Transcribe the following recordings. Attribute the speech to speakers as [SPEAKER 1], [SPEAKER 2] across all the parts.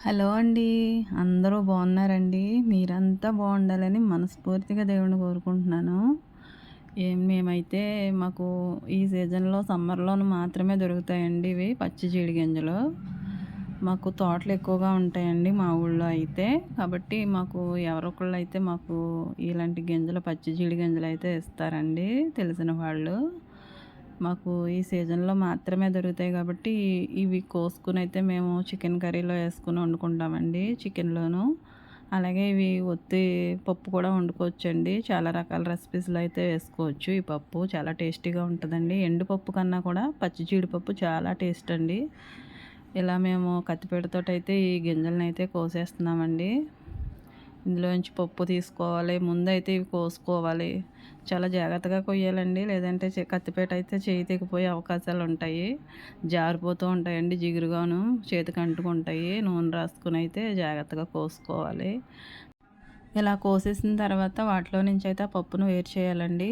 [SPEAKER 1] Hello అండి. అందరూ బాగున్నారండి? మీరంతా బాగుండాలని మనస్ఫూర్తిగా దేవుని కోరుకుంటున్నాను. ఏం మేమైతే మాకు ఈ సీజన్లో సమ్మర్లోను మాత్రమే దొరుకుతాయండి ఇవి పచ్చి జీడి గింజలు మాకు తోటలు ఎక్కువగా ఉంటాయండి మా ఊళ్ళో అయితే. కాబట్టి మాకు ఎవరొకళ్ళు అయితే మాకు ఇలాంటి గింజలు పచ్చి జీడి గింజలు అయితే ఇస్తారండి తెలిసిన వాళ్ళు. మాకు ఈ సీజన్లో మాత్రమే దొరుకుతాయి కాబట్టి ఇవి కోసుకుని అయితే మేము చికెన్ కర్రీలో వేసుకుని వండుకుంటామండి చికెన్లోను. అలాగే ఇవి ఒత్తి పప్పు కూడా వండుకోవచ్చండి. చాలా రకాల రెసిపీస్లో అయితే వేసుకోవచ్చు ఈ పప్పు. చాలా టేస్టీగా ఉంటుందండి. ఎండుపప్పు కన్నా కూడా పచ్చి జీడిపప్పు చాలా టేస్ట్ అండి ఇలా మేము కత్తిపీటతో అయితే ఈ గింజలను అయితే కోసేస్తున్నామండి. ఇందులోంచి పప్పు తీసుకోవాలి ముందైతే ఇవి కోసుకోవాలి. చాలా జాగ్రత్తగా కొయ్యాలండి. లేదంటే కత్తిపేట అయితే చేయి తెగిపోయే అవకాశాలు ఉంటాయి. జారిపోతూ ఉంటాయండి జిగురుగాను. చేతికి అంటుకుంటాయి. నూనె రాసుకుని అయితే జాగ్రత్తగా కోసుకోవాలి. ఇలా కోసేసిన తర్వాత వాటిలో నుంచి అయితే ఆ పప్పును వేరు చేయాలండి.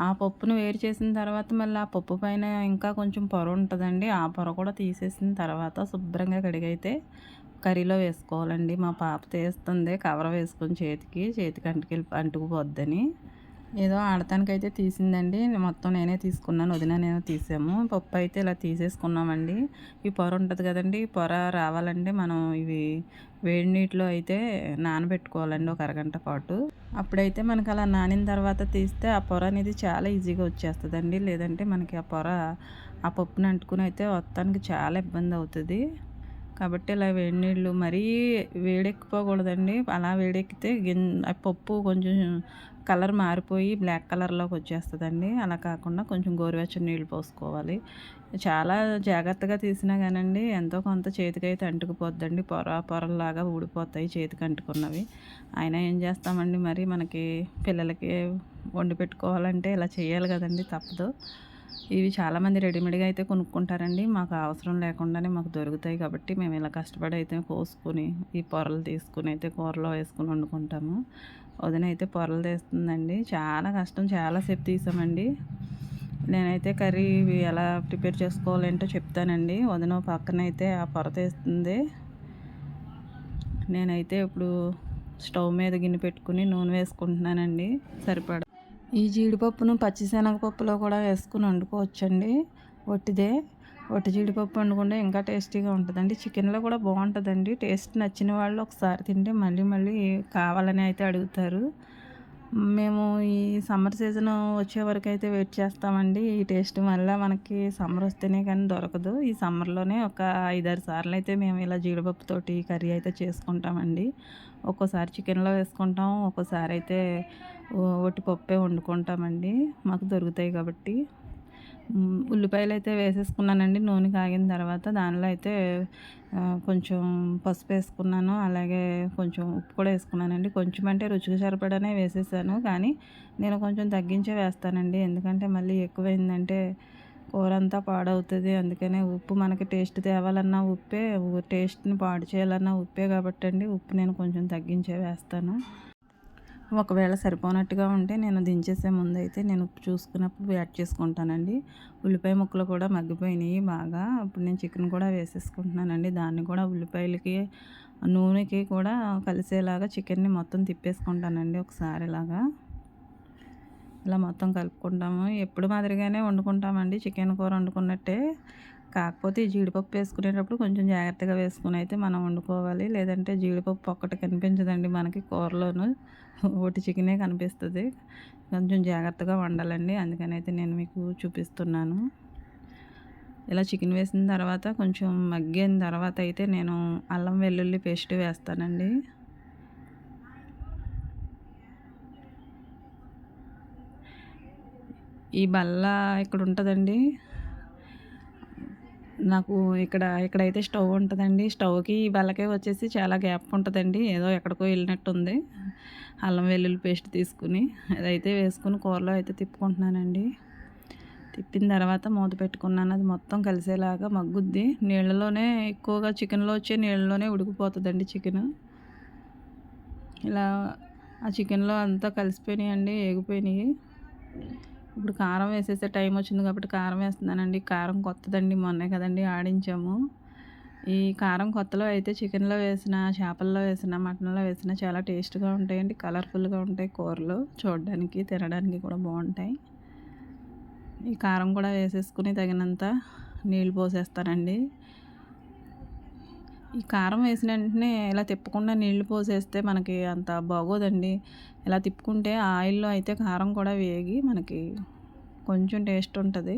[SPEAKER 1] ఆ పప్పును వేరు చేసిన తర్వాత మళ్ళీ ఆ పప్పు పైన ఇంకా కొంచెం పొర ఉంటుందండి. ఆ పొర కూడా తీసేసిన తర్వాత శుభ్రంగా కడిగైతే కర్రీలో వేసుకోవాలండి. మా పాప తీస్తుంది. కవర్ వేసుకొని చేతికి చేతికి అంటుకెళ్ళి అంటుకుపోద్దని. ఏదో ఆడటానికైతే తీసిందండి. మొత్తం నేనే తీసుకున్నాను. వదిన నేను తీసాము. పప్పు అయితే ఇలా తీసేసుకున్నామండి. ఈ పొర ఉంటుంది కదండి. ఈ పొర రావాలంటే మనం ఇవి వేడి నీటిలో అయితే నానబెట్టుకోవాలండి ఒక అరగంట పాటు. అప్పుడైతే మనకి అలా నానిన తర్వాత తీస్తే ఆ పొర అనేది చాలా ఈజీగా వచ్చేస్తుందండి. లేదంటే మనకి ఆ పొర ఆ పప్పుని అంటుకుని అయితే వస్తానికి చాలా ఇబ్బంది అవుతుంది. కాబట్టి ఇలా వేడి నీళ్ళు మరీ వేడెక్కిపోకూడదండి. అలా వేడెక్కితే గిన్ పప్పు కొంచెం కలర్ మారిపోయి బ్లాక్ కలర్లోకి వచ్చేస్తుందండి. అలా కాకుండా కొంచెం గోరువెచ్చని నీళ్ళు పోసుకోవాలి. చాలా జాగ్రత్తగా తీసినా కానండి ఎంతో కొంత చేతికైతే అంటుకుపోద్దండి. పొర పొరలాగా ఊడిపోతాయి చేతికి అంటుకున్నవి. అయినా ఏం చేస్తామండి మరి మనకి పిల్లలకి వండి పెట్టుకోవాలంటే ఇలా చేయాలి కదండి తప్పదు. ఇవి చాలామంది రెడీమేడ్గా అయితే కొనుక్కుంటారండి. మాకు అవసరం లేకుండానే మాకు దొరుకుతాయి కాబట్టి మేము ఇలా కష్టపడి అయితే కోసుకుని ఈ పొరలు తీసుకుని అయితే కూరలో వేసుకుని వండుకుంటాము. వదిన అయితే పొరలు తీస్తుందండి. చాలా కష్టం చాలాసేపు తీసామండి. నేనైతే కర్రీ ఎలా ప్రిపేర్ చేసుకోవాలంటో చెప్తానండి. వదిన పక్కన అయితే ఆ పొర తీస్తుంది. నేనైతే ఇప్పుడు స్టవ్ మీద గిన్నె పెట్టుకుని నూనె వేసుకుంటున్నానండి. సరిపడ ఈ జీడిపప్పును పచ్చిశనగపప్పులో కూడా వేసుకుని వండుకోవచ్చండి. ఒట్టిదే. ఒట్టి జీడిపప్పు వండుకుంటే ఇంకా టేస్టీగా ఉంటుందండి. చికెన్లో కూడా బాగుంటుందండి. టేస్ట్ నచ్చిన వాళ్ళు ఒకసారి తింటే మళ్ళీ మళ్ళీ కావాలని అయితే అడుగుతారు. మేము ఈ సమ్మర్ సీజన్ వచ్చే వరకు అయితే వెయిట్ చేస్తామండి. ఈ టేస్ట్ మళ్ళీ మనకి సమ్మర్ వస్తేనే కానీ దొరకదు. ఈ సమ్మర్లోనే ఒక ఐదారు సార్లు అయితే మేము ఇలా జీడిపప్పుతోటి కర్రీ అయితే చేసుకుంటామండి. ఒక్కోసారి చికెన్లో వేసుకుంటాం ఒక్కోసారి అయితే ఒట్టి పప్పే వండుకుంటామండి. మాకు దొరుకుతాయి కాబట్టి. ఉల్లిపాయలు అయితే వేసేసుకున్నానండి నూనె కాగిన తర్వాత దానిలో అయితే కొంచెం పసుపు వేసుకున్నాను అలాగే కొంచెం ఉప్పు కూడా వేసుకున్నానండి. కొంచెం అంటే రుచికి సరిపడానే వేసేసాను కానీ నేను కొంచెం తగ్గించే వేస్తానండి. ఎందుకంటే మళ్ళీ ఎక్కువైందంటే కూర అంతా పాడవుతుంది అందుకనే ఉప్పు మనకి టేస్ట్ తేవాలన్నా ఉప్పే టేస్ట్ని పాడు చేయాలన్నా ఉప్పే కాబట్టి అండి ఉప్పు నేను కొంచెం తగ్గించే వేస్తాను. ఒకవేళ సరిపోనట్టుగా ఉంటే నేను దించేసే ముందు అయితే నేను చూసుకున్నప్పుడు యాడ్ చేసుకుంటానండి. ఉల్లిపాయ ముక్కలు కూడా మగ్గిపోయినాయి బాగా. ఇప్పుడు నేను చికెన్ కూడా వేసేసుకుంటున్నానండి. దాన్ని కూడా ఉల్లిపాయలకి నూనెకి కూడా కలిసేలాగా చికెన్ని మొత్తం తిప్పేసుకుంటానండి ఒకసారి ఇలాగా ఇలా మొత్తం కలుపుకుంటాము. ఎప్పుడు మాదిరిగానే వండుకుంటామండి. చికెన్ కూర వండుకున్నట్టే. కాకపోతే ఈ జీడిపప్పు వేసుకునేటప్పుడు కొంచెం జాగ్రత్తగా వేసుకుని అయితే మనం వండుకోవాలి. లేదంటే జీడిపప్పు ఒక్కటి కనిపించదండి మనకి కూరలోను. ఒకటి చికెనే కనిపిస్తుంది. కొంచెం జాగ్రత్తగా వండాలండి. అందుకని అయితే నేను మీకు చూపిస్తున్నాను. ఇలా చికెన్ వేసిన తర్వాత కొంచెం మగ్గిన తర్వాత అయితే నేను అల్లం వెల్లుల్లి పేస్ట్ వేస్తానండి. ఈ బల్ల ఇక్కడ ఉంటుందండి నాకు ఇక్కడ ఇక్కడైతే స్టవ్ ఉంటుందండి. స్టవ్కి బల్లకే వచ్చేసి చాలా గ్యాప్ ఉంటుందండి. ఏదో ఎక్కడికో వెళ్ళినట్టుంది. అల్లం వెల్లుల్లి పేస్ట్ తీసుకుని అదైతే వేసుకుని కూరలో అయితే తిప్పుకుంటున్నానండి. తిప్పిన తర్వాత మూత పెట్టుకున్నాను. అది మొత్తం కలిసేలాగా మగ్గుద్ది. నీళ్ళలోనే ఎక్కువగా చికెన్లో వచ్చే నీళ్ళలోనే ఉడికిపోతుందండి చికెన్. ఇలా ఆ చికెన్లో అంతా కలిసిపోయినాయండి ఏగిపోయినాయి. ఇప్పుడు కారం వేసేసే టైం వచ్చింది కాబట్టి కారం వేస్తున్నానండి. కారం కొత్తదండి మొన్నే కదండి ఆడించాము. ఈ కారం కొత్తలో అయితే చికెన్లో వేసిన చేపల్లో వేసిన మటన్లో వేసిన చాలా టేస్ట్గా ఉంటాయండి. కలర్ఫుల్గా ఉంటాయి కూరలు. చూడడానికి తినడానికి కూడా బాగుంటాయి. ఈ కారం కూడా వేసేసుకుని తగినంత నీళ్ళు పోసేస్తానండి. ఈ కారం వేసిన వెంటనే ఇలా తిప్పకుండా నీళ్ళు పోసేస్తే మనకి అంత బాగోదండి. ఇలా తిప్పుకుంటే ఆయిల్లో అయితే కారం కూడా వేగి మనకి కొంచెం టేస్ట్ ఉంటుంది.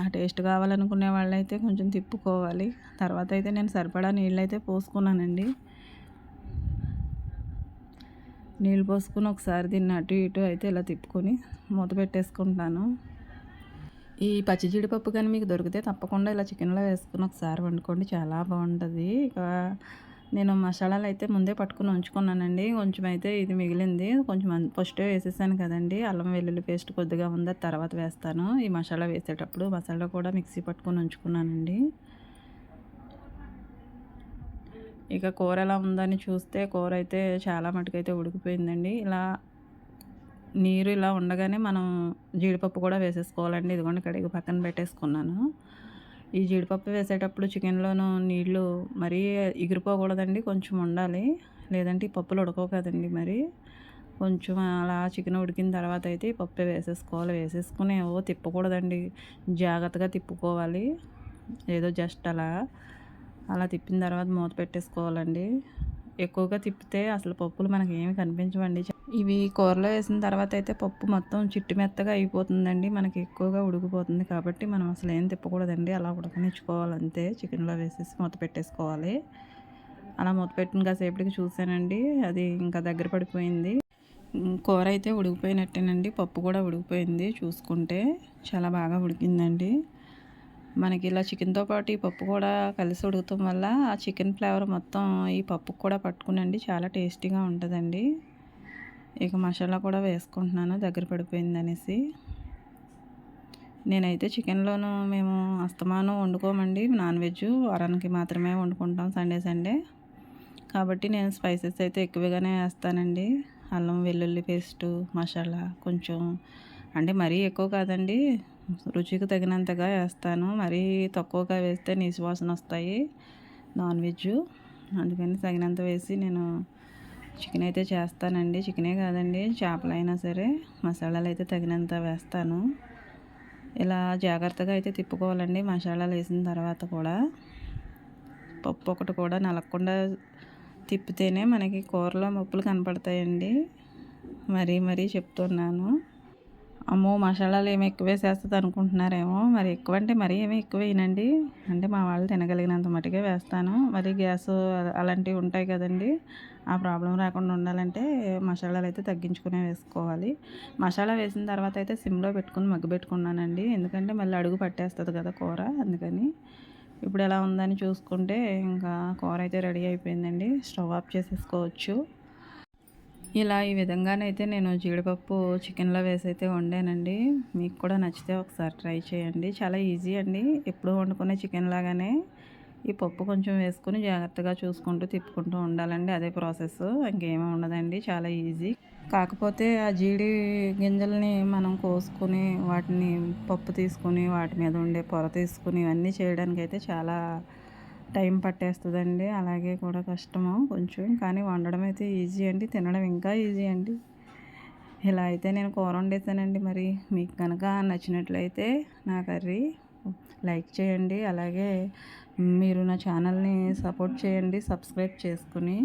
[SPEAKER 1] ఆ టేస్ట్ కావాలనుకునే వాళ్ళైతే కొంచెం తిప్పుకోవాలి. తర్వాత అయితే నేను సరిపడా నీళ్ళు అయితే పోసుకున్నానండి. నీళ్ళు పోసుకుని ఒకసారి దీన్ని అటు ఇటు అయితే ఇలా తిప్పుకొని మూత పెట్టేసుకుంటాను. ఈ పచ్చి జీడిపప్పు కానీ మీకు దొరికితే తప్పకుండా ఇలా చికెన్లో వేసుకుని ఒకసారి వండుకోండి. చాలా బాగుంటుంది. ఇక నేను మసాలాలు అయితే ముందే పట్టుకుని ఉంచుకున్నానండి. కొంచెం అయితే ఇది మిగిలింది. కొంచెం ఫస్ట్ వేసేసాను కదండి. అల్లం వెల్లుల్లి పేస్ట్ కొద్దిగా ఉంది. తర్వాత వేస్తాను. ఈ మసాలా వేసేటప్పుడు మసాలా కూడా మిక్సీ పట్టుకొని ఉంచుకున్నానండి. ఇక కూర ఎలా ఉందని చూస్తే కూర అయితే చాలా మటుకైతే ఉడికిపోయిందండి. ఇలా నీరు ఇలా ఉండగానే మనం జీడిపప్పు కూడా వేసేసుకోవాలండి. ఇదిగోండి కడిగి పక్కన పెట్టేసుకున్నాను. ఈ జీడిపప్పు వేసేటప్పుడు చికెన్లోనూ నీళ్ళు మరీ ఎగిరిపోకూడదండి కొంచెం ఉండాలి. లేదంటే ఈ పప్పులు ఉడకవు కదండి మరి. కొంచెం అలా చికెన్ ఉడికిన తర్వాత అయితే ఈ పప్పు వేసేసుకోవాలి. వేసేసుకుని ఓ తిప్పకూడదండి. జాగ్రత్తగా తిప్పుకోవాలి. ఏదో జస్ట్ అలా అలా తిప్పిన తర్వాత మూత పెట్టేసుకోవాలండి. ఎక్కువగా తిప్పితే అసలు పప్పులు మనకి ఏమి కనిపించవండి. ఇవి కూరలో వేసిన తర్వాత అయితే పప్పు మొత్తం చిట్టు మెత్తగా అయిపోతుందండి. మనకి ఎక్కువగా ఉడికిపోతుంది కాబట్టి మనం అసలు ఏం తిప్పకూడదండి. అలా ఉడకనిచ్చుకోవాలి అంతే చికెన్లో వేసేసి మూత పెట్టేసుకోవాలి. అలా మూత పెట్టిన కాసేపటికి చూసానండి అది ఇంకా దగ్గర పడిపోయింది. కూర అయితే ఉడికిపోయినట్టేనండి. పప్పు కూడా ఉడికిపోయింది చూసుకుంటే. చాలా బాగా ఉడికిందండి. మనకి ఇలా చికెన్తో పాటు ఈ పప్పు కూడా కలిసి ఉడకటం వల్ల ఆ చికెన్ ఫ్లేవర్ మొత్తం ఈ పప్పుకు కూడా పట్టుకునండి. చాలా టేస్టీగా ఉంటుందండి. ఇక మసాలా కూడా వేసుకుంటున్నాను దగ్గర పడిపోయింది అనేసి. నేనైతే చికెన్లోను మేము అస్తమానం వండుకోమండి. నాన్ వెజ్ వారానికి మాత్రమే వండుకుంటాం సండే సండే. కాబట్టి నేను స్పైసెస్ అయితే ఎక్కువగానే వేస్తానండి. అల్లం వెల్లుల్లి పేస్టు మసాలా కొంచెం. అంటే మరీ ఎక్కువ కాదండి. రుచికి తగినంతగా వేస్తాను. మరీ తక్కువగా వేస్తే నీసు వాసన వస్తాయి నాన్ వెజ్. అందుకని తగినంత వేసి నేను చికెన్ అయితే చేస్తానండి. చికెనే కాదండి చేపలైనా సరే మసాలాలు అయితే తగినంత వేస్తాను. ఇలా జాగ్రత్తగా అయితే తిప్పుకోవాలండి మసాలాలు వేసిన తర్వాత కూడా. పప్పు ఒకటి కూడా నలగకుండా తిప్పితేనే మనకి కూరలో ముప్పులు కనపడతాయండి. మరీ మరీ చెప్తున్నాను. అమ్మో మసాలాలు ఏమి ఎక్కువ వేసేస్తుంది అనుకుంటున్నారేమో. మరి ఎక్కువ అంటే మరీ ఏమీ ఎక్కువ వేయనండి. అంటే మా వాళ్ళు తినగలిగినంత మటుకే వేస్తాను. మరి గ్యాస్ అలాంటివి ఉంటాయి కదండి. ఆ ప్రాబ్లం రాకుండా ఉండాలంటే మసాలాలు అయితే తగ్గించుకునే వేసుకోవాలి. మసాలా వేసిన తర్వాత అయితే సిమ్లో పెట్టుకుని మగ్గు పెట్టుకున్నానండి. ఎందుకంటే మళ్ళీ అడుగు పట్టేస్తుంది కదా కూర అందుకని. ఇప్పుడు ఎలా ఉందని చూసుకుంటే ఇంకా కూర అయితే రెడీ అయిపోయిందండి. స్టవ్ ఆఫ్ చేసేసుకోవచ్చు. ఇలా ఈ విధంగానైతే నేను జీడిపప్పు చికెన్లో వేసి అయితే వండానండి. మీకు కూడా నచ్చితే ఒకసారి ట్రై చేయండి. చాలా ఈజీ అండి. ఎప్పుడు వండుకునే చికెన్ లాగానే ఈ పప్పు కొంచెం వేసుకుని జాగ్రత్తగా చూసుకుంటూ తిప్పుకుంటూ ఉండాలండి. అదే ప్రాసెస్. ఇంకేమీ ఉండదండి. చాలా ఈజీ. కాకపోతే ఆ జీడి గింజల్ని మనం కోసుకుని వాటిని పప్పు తీసుకుని వాటి మీద ఉండే పొర తీసుకుని ఇవన్నీ చేయడానికైతే చాలా టైం పట్టేస్తుందండి. అలాగే కూడా కష్టము కొంచెం. కానీ వండడం అయితే ఈజీ అండి. తినడం ఇంకా ఈజీ అండి. ఇలా అయితే నేను కూర వండేసానండి మరి. మీకు కనుక నచ్చినట్లయితే నా కర్రీ లైక్ చేయండి. అలాగే మీరు నా ఛానల్ని సపోర్ట్ చేయండి. సబ్స్క్రైబ్ చేసుకుని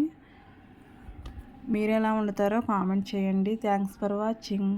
[SPEAKER 1] మీరు ఎలా వండుతారో కామెంట్ చేయండి. Thanks for watching.